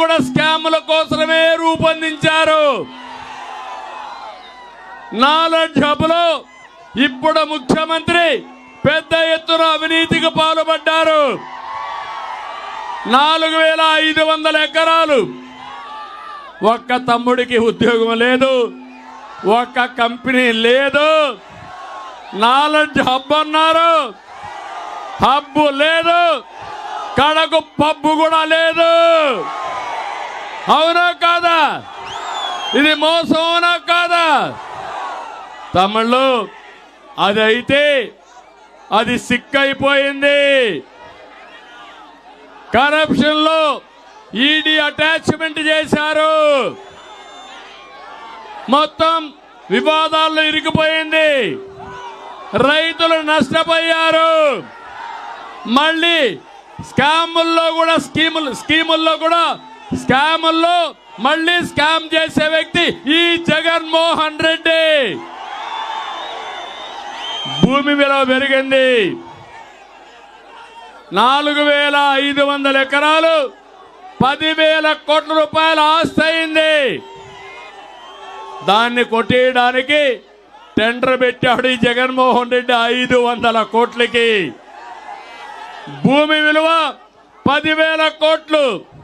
కూడా స్కాముల కోసమే రూపొందించారు. నాలెడ్జ్ ఇప్పుడు ముఖ్యమంత్రి పెద్ద ఎత్తున అవినీతికి పాల్పడ్డారు. నాలుగు వేల ఐదు వందల ఎకరాలు. ఒక్క తమ్ముడికి ఉద్యోగం లేదు ఒక్క కంపెనీ లేదు. నాలెడ్జ్ హబ్ అన్నారు హబ్బు లేదు కడకు పబ్బు కూడా లేదు. అవునా కాదా? ఇది మోసం అవునా కాదా? తమిళ్ళు అది అయితే అది సిక్ అయిపోయింది కరప్షన్లో ఈడీ అటాచ్మెంట్ చేశారు. మొత్తం వివాదాల్లో ఇరికిపోయింది రైతులు నష్టపోయారు. మళ్ళీ స్కాముల్లో కూడా స్కీములు స్కీముల్లో కూడా స్కాముల్లో మళ్ళీ స్కామ్ చేసే వ్యక్తి ఈ జగన్మోహన్ రెడ్డి. భూమి విలువ పెరిగింది. నాలుగు వేల ఐదు వందల ఎకరాలు పదివేల కోట్ల రూపాయల ఆస్తి అయింది. దాన్ని కొట్టేయడానికి టెండర్ పెట్టాడు ఈ జగన్మోహన్ రెడ్డి ఐదు వందల కోట్లకి. భూమి విలువ పదివేల కోట్లు.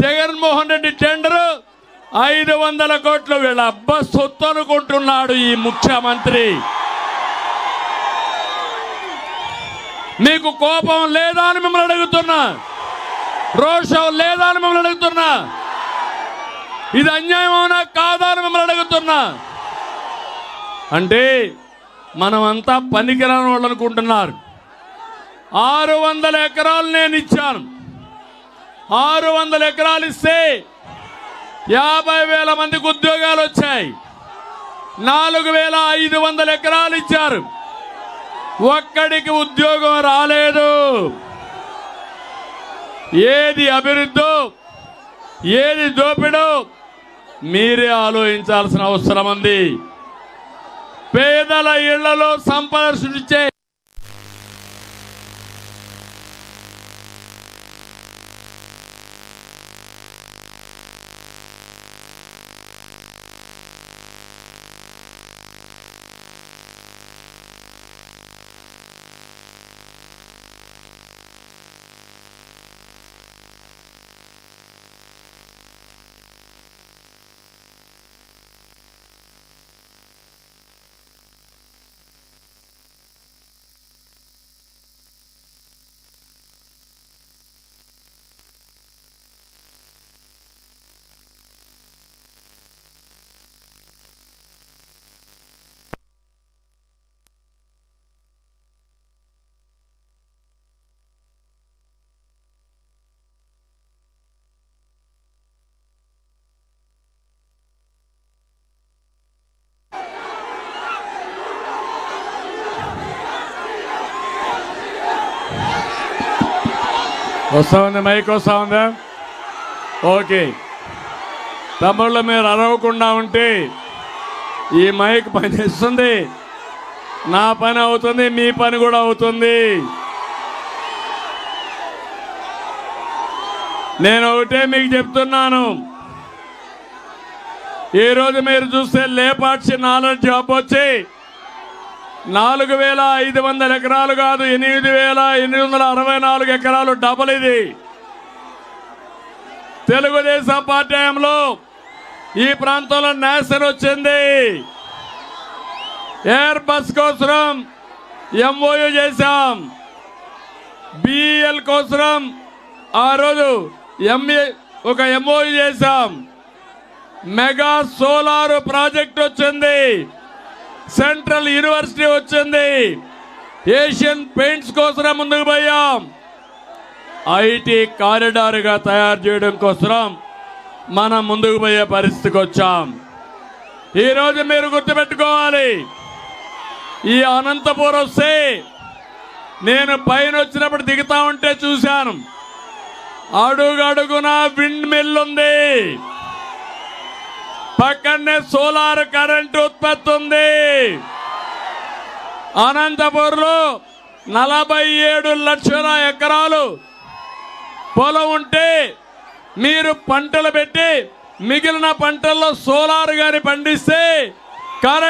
జగన్మోహన్ రెడ్డి టెండర్ ఐదు వందల కోట్లు వీళ్ళ అబ్బ సొత్తు అనుకుంటున్నాడు ఈ ముఖ్యమంత్రి. మీకు కోపం లేదా అని మిమ్మల్ని అడుగుతున్నా. రోషం లేదా అని మిమ్మల్ని అడుగుతున్నా. ఇది అన్యాయం అవునా కాదా అని మిమ్మల్ని అడుగుతున్నా. అంటే మనమంతా పనికిరాని వాళ్ళు అనుకుంటున్నారు. ఆరు వందల ఎకరాలు నేను ఇచ్చాను. ఆరు వందల ఎకరాలు ఇస్తే యాభై వేల మందికి ఉద్యోగాలు వచ్చాయి. నాలుగు వేల ఐదు వందల ఎకరాలు ఇచ్చారు. ఒక్కడికి ఉద్యోగం రాలేదు. ఏది అభివృద్ధి ఏది దోపిడో మీరే ఆలోచించాల్సిన అవసరం ఉంది. పేదల ఇళ్ళలో సంపద సృష్టించే వస్తా ఉంది మైక్ వస్తా ఉందా ఓకే. తమ్ముళ్ళు మీరు అరవకుండా ఉంటే ఈ మైక్ పనిచేస్తుంది నా పని అవుతుంది మీ పని కూడా అవుతుంది. నేను ఒకటే మీకు చెప్తున్నాను. ఈరోజు మీరు చూస్తే లేపాక్షి నాలెడ్జ్ జాబ్ వచ్చి నాలుగు వేల ఐదు వందల ఎకరాలు కాదు ఎనిమిది వేల ఎనిమిది వందల అరవై నాలుగు ఎకరాలు డబల్ ఇది. తెలుగుదేశం పార్టీ హయాంలో ఈ ప్రాంతంలో నేషన్ వచ్చింది. ఎయిర్ బస్ కోసం ఎంఓయూ చేశాం. బిఎల్ కోసం ఆ రోజు ఎంఏ ఒక ఎంఓయూ చేశాం. మెగా సోలార్ ప్రాజెక్ట్ వచ్చింది. సెంట్రల్ యూనివర్సిటీ వచ్చింది. ఏషియన్ పెయింట్స్ కోసం ముందుకు పోయాం. ఐటీ కారిడార్గా తయారు చేయడం కోసం మనం ముందుకు పోయే పరిస్థితికి వచ్చాం. ఈరోజు మీరు గుర్తుపెట్టుకోవాలి. ఈ అనంతపురం వస్తే నేను పైన వచ్చినప్పుడు దిగుతా ఉంటే చూశాను. అడుగడుగున విండ్ మిల్ ఉంది. పక్కనే సోలార్ కరెంట్ ఉత్పత్తి ఉంది అనంతపూర్లో నలభై ఏడు లక్షల ఎకరాలు పొలం ఉంటే మీరు పంటలు పెట్టి మిగిలిన పంటల్లో సోలార్ గాని పండిస్తే కరెంట్